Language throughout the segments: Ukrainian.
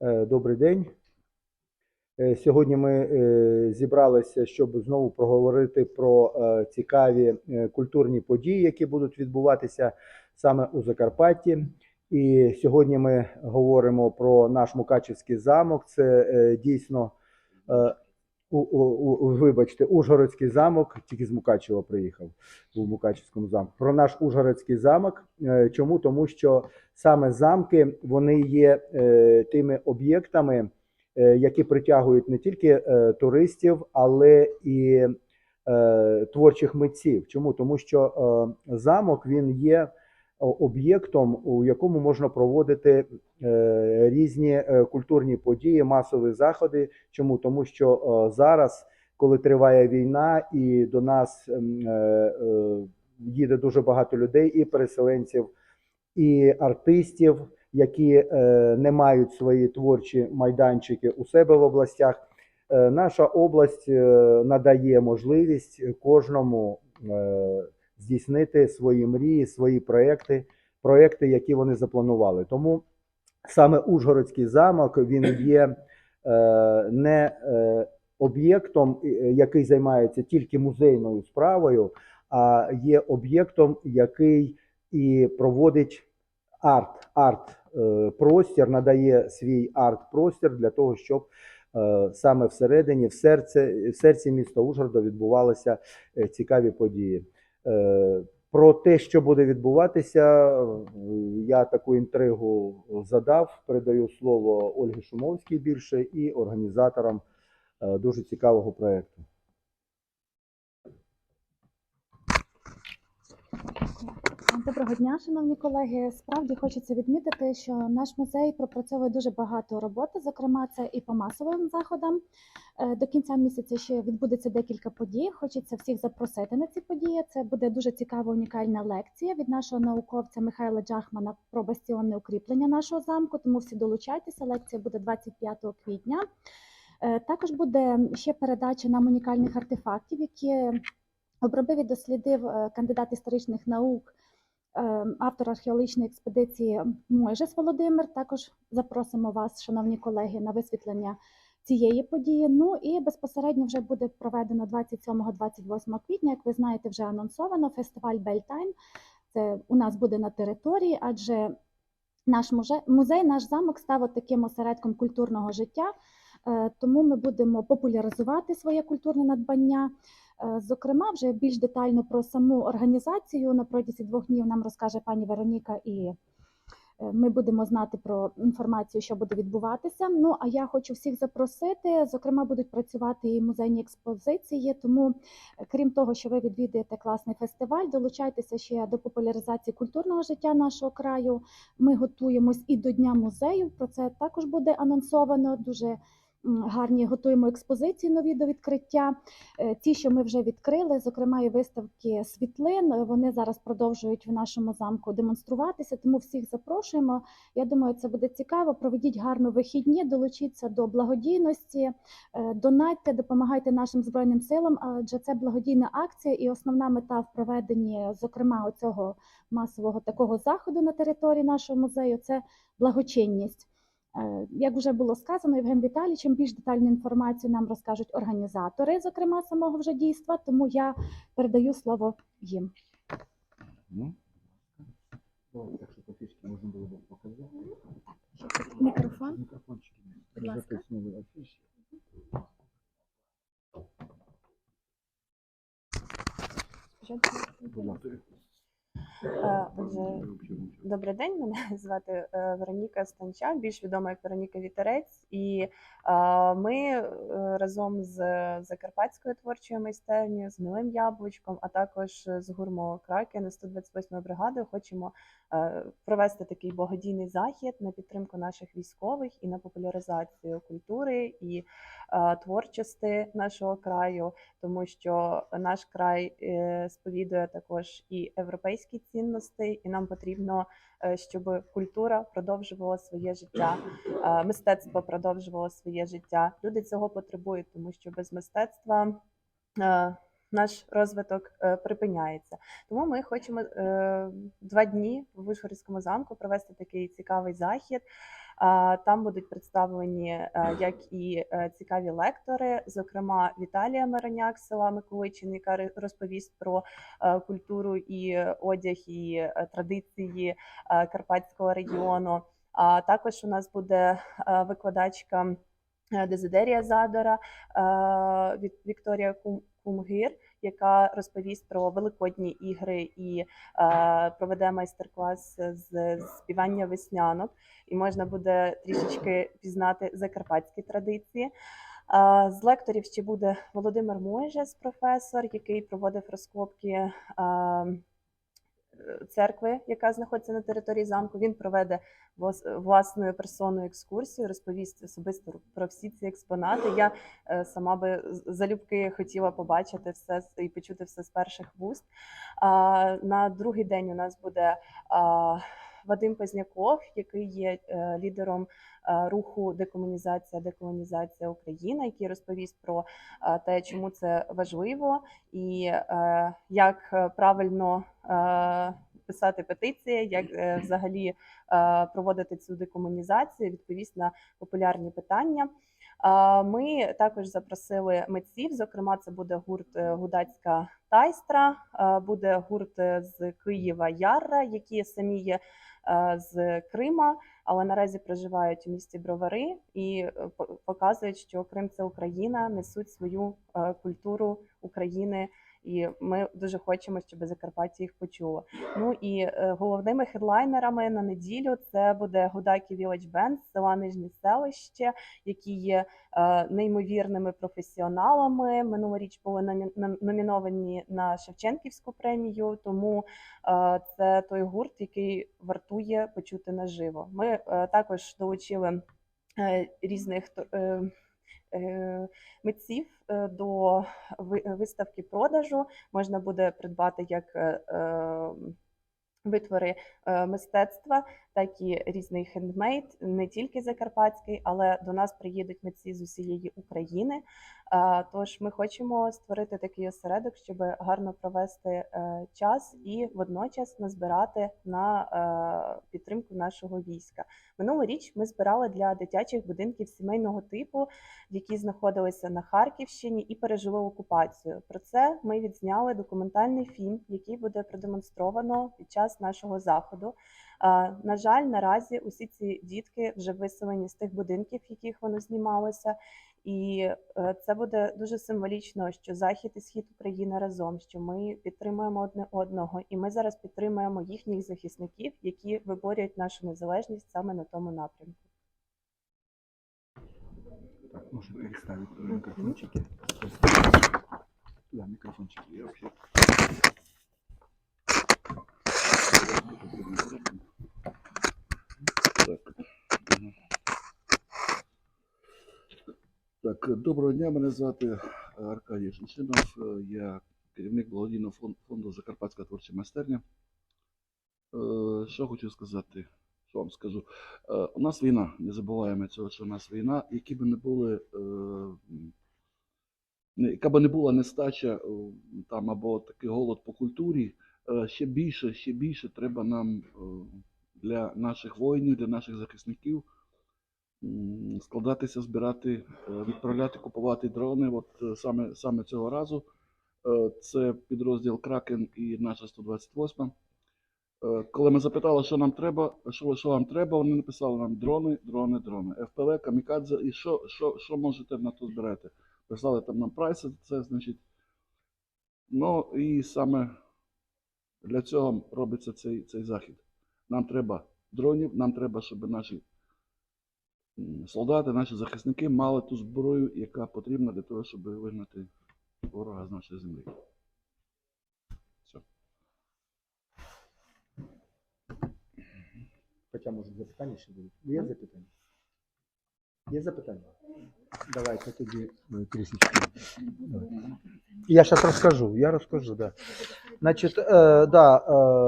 Е, Добрий день. Е, Сьогодні ми е, зібралися, щоб знову проговорити про цікаві культурні події, які будуть відбуватися саме у Закарпатті. І сьогодні ми говоримо про наш Мукачівський замок. Це дійсно, у, у, у, вибачте, Ужгородський замок, тільки з Мукачева приїхав у Мукачівському замку. Про наш Ужгородський замок. Е, Чому? Тому що саме замки вони є е, тими об'єктами, е, які притягують не тільки туристів, але і творчих митців. Чому? Тому що замок він є об'єктом, у якому можна проводити е, різні е, культурні події, масові заходи. Чому? Тому що е, зараз, коли триває війна, і до нас ем, їде дуже багато людей, і переселенців, і артистів, які не мають свої творчі майданчики у себе в областях. Наша область надає можливість кожному здійснити свої мрії, свої проекти, проекти, які вони запланували. Тому саме Ужгородський замок він є е, не е, об'єктом, е, який займається тільки музейною справою, а є об'єктом, який і проводить арт, арт простір, надає свій арт-простір для того, щоб саме всередині, в серці, в серці міста Ужгорода відбувалися цікаві події. Е, Про те, що буде відбуватися, е, я таку інтригу задав. Передаю слово Ольгі Шумовській більше і організаторам е, дуже цікавого проєкту. Доброго дня, шановні колеги. Справді хочеться відмітити, що наш музей пропрацьовує дуже багато роботи. Зокрема, це і по масовим заходам. Е, До кінця місяця ще відбудеться декілька подій. Хочеться всіх запросити на ці події. Це буде дуже цікава унікальна лекція від нашого науковця Михайла Джахмана про бастіонне укріплення нашого замку. Тому всі долучайтеся. Лекція буде 25 квітня. Е, Також буде ще передача нам унікальних артефактів, які обробив і дослідив е, кандидат історичних наук автор археологічної експедиції Мойжес Володимир. Також запросимо вас, шановні колеги, на висвітлення цієї події. Ну і безпосередньо вже буде проведено 27-28 квітня. Як ви знаєте, вже анонсовано фестиваль Бельтайм. Це у нас буде на території, адже наш музей, музей, наш замок став таким осередком культурного життя. Е, Тому ми будемо популяризувати своє культурне надбання. Е, Зокрема, вже більш детально про саму організацію на протязі двох днів нам розкаже пані Вероніка, і е, ми будемо знати про інформацію, що буде відбуватися. Ну а я хочу всіх запросити. Зокрема, будуть працювати і музейні експозиції. Тому, е, крім того, що ви відвідуєте класний фестиваль, долучайтеся ще до популяризації культурного життя нашого краю. Ми готуємось і до Дня музею. Про це також буде анонсовано. Дуже гарні готуємо експозиції нові до відкриття. Е, Ті, що ми вже відкрили, зокрема і виставки світлин, вони зараз продовжують в нашому замку демонструватися. Тому всіх запрошуємо. Я думаю, це буде цікаво. Проведіть гарно вихідні, долучіться до благодійності, е, донатьте, допомагайте нашим збройним силам, адже це благодійна акція, і основна мета в проведенні, зокрема, цього масового такого заходу на території нашого музею це благочинність. Е, Як вже було сказано Євген Віталійовичем, більш детальну інформацію нам розкажуть організатори, зокрема самого вже дійства, тому я передаю слово їм. Ну, так що можна було б показати. Мікрофон. Мікрофончики. Записували афіші. Будь ласка. Е, Отже, добрий день. Мене звати е, Вероніка Станча, більш відома як Вероніка Вітерець. І е, ми е, разом з Закарпатською творчою майстернею, з Милим Яблучком, а також з гурмо Кракен 128 ї бригадою хочемо е, провести такий благодійний захід на підтримку наших військових і на популяризацію культури і е, творчості нашого краю, тому що наш край е, сповідує також і європейські цінності, і нам потрібно, е, щоб культура продовжувала своє життя, е, мистецтво продовжувало своє життя. Люди цього потребують, тому що без мистецтва. е, Наш розвиток припиняється, тому ми хочемо два дні в Вишгородському замку провести такий цікавий захід. Там будуть представлені е, як і е, цікаві лектори, зокрема Віталія Мироняк села Миколичин, яка розповість про е, культуру і одяг, і традиції Карпатського регіону. А також у нас буде викладачка Дезидерія Задора Вікторія Кум- Кумгир, яка розповість про великодні ігри і е, проведе майстер-клас з співання веснянок, і можна буде трішечки пізнати закарпатські традиції. Е, З лекторів ще буде Володимир Мойжес, професор, який проводив розкопки е, церкви, яка знаходиться на території замку. Він проведе власною персоною екскурсію, розповість особисто про всі ці експонати. Я е, сама би залюбки хотіла побачити все і почути все з перших вуст. На другий день у нас буде Вадим Позняков, який є е, лідером е, руху декомунізація, деколонізація України, який розповість про е, те, чому це важливо, і як правильно писати петиції, як взагалі проводити цю декомунізацію, відповість на популярні питання. Ми також запросили митців. Зокрема, це буде гурт Гудацька тайстра, буде гурт з Києва Ярра, які самі є з Крима, але наразі проживають у місті Бровари і е, по- показують, що Крим це Україна, несуть свою е, культуру України. І ми дуже хочемо, щоб Закарпаття їх почуло. Ну і е, головними хедлайнерами на неділю це буде Гудакі Village Band села Нижнє селище, які є е, неймовірними професіоналами. Минулоріч були номі- номіновані на Шевченківську премію. Тому е, це той гурт, який вартує почути наживо. Ми також долучили різних митців е, до виставки продажу. Можна буде придбати як е, е, витвори е, мистецтва, так і різний хендмейд, не тільки закарпатський, але до нас приїдуть митці з усієї України. Е, Тож ми хочемо створити такий осередок, щоб гарно провести е, час і водночас назбирати на е, підтримку нашого війська. Минулоріч ми збирали для дитячих будинків сімейного типу, які знаходилися на Харківщині і пережили окупацію. Про це ми відзняли документальний фільм, який буде продемонстровано під час нашого заходу. На жаль, наразі усі ці дітки вже виселені з тих будинків, в яких вони знімалися. І е, це буде дуже символічно, що захід і схід України разом, що ми підтримуємо одне одного, і ми зараз підтримуємо їхніх захисників, які виборюють нашу незалежність саме на тому напрямку. Так, можно переставить микрофончики. Да, микрофончики. Я вообще... Так. Мгм. Доброго дня, мене звати е, Аркадій Шеншинов. Е, Я керівник благодійного фон- фонду Закарпатська творча майстерня. Е, Що хочу сказати? Що вам скажу? У нас війна, не забуваємо цього, що у нас війна, які би не були, яка би не була нестача там або такий голод по культурі, ще більше, ще більше треба нам для наших воїнів, для наших захисників складатися, збирати, е, відправляти, купувати дрони. От е, саме, саме цього разу е, це підрозділ Кракен і наша 128. Е, Коли ми запитали, що нам треба, що, що вам треба, вони написали нам дрони, дрони, дрони. ФПВ, камікадзе, і що, що, що можете на то збирати? Писали там нам прайси, це значить. Ну і саме для цього робиться цей, цей захід. Нам треба дронів, нам треба, щоб наші солдати, наші захисники мали ту зброю, яка потрібна для того, щоб вигнати ворога з нашої землі. Все. Хоча, може, запитання ще будуть. Є запитання? Є запитання? Давайте тоді е, Я зараз розкажу, я розкажу, да. Значить, е, да, е,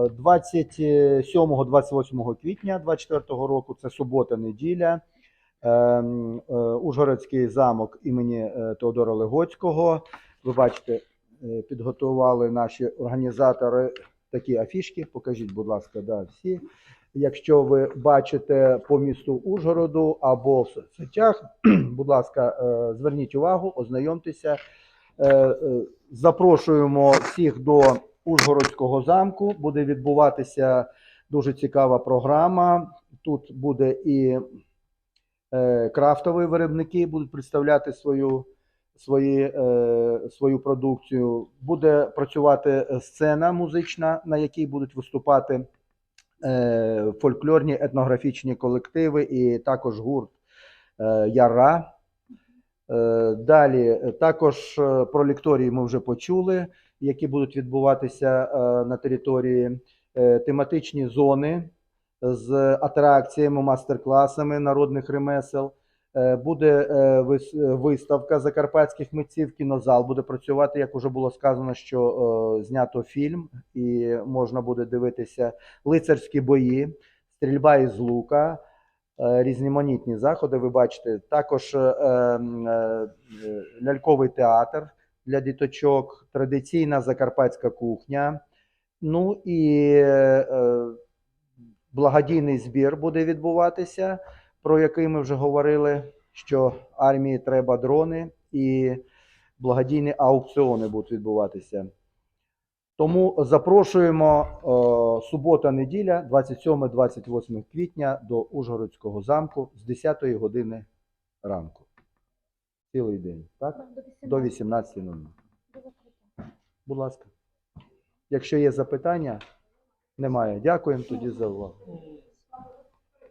27-28 квітня 24 року, це субота, неділя. Е, м, е, Ужгородський замок імені е, Теодора Легоцького. Ви бачите, е, підготували наші організатори такі афішки. Покажіть, будь ласка, да, всі. Якщо ви бачите по місту Ужгороду або в соцсетях, будь ласка, зверніть увагу, ознайомтеся. Запрошуємо всіх до Ужгородського замку. Буде відбуватися дуже цікава програма. Тут буде і крафтові виробники будуть представляти свою, свої, е, свою продукцію. Буде працювати сцена музична, на якій будуть виступати е, фольклорні етнографічні колективи і також гурт е, Яра. Е, Далі е, також е, про лекторії ми вже почули, які будуть відбуватися е, на території Е, тематичні зони з атракціями, мастер-класами народних ремесел. Е, Буде е, вис- виставка закарпатських митців, кінозал буде працювати, як вже було сказано, що е, знято фільм, і можна буде дивитися лицарські бої, стрільба із лука, різноманітні заходи. Ви бачите, також ляльковий театр для діточок, традиційна закарпатська кухня. Ну і благодійний збір буде відбуватися, про який ми вже говорили, що армії треба дрони і благодійні аукціони будуть відбуватися. Тому запрошуємо е, субота-неділя, 27-28 квітня до Ужгородського замку з 10 години ранку. Цілий день, так? До 18.00. До закриття. Будь ласка. Якщо є запитання, немає. Дякуємо тоді за увагу.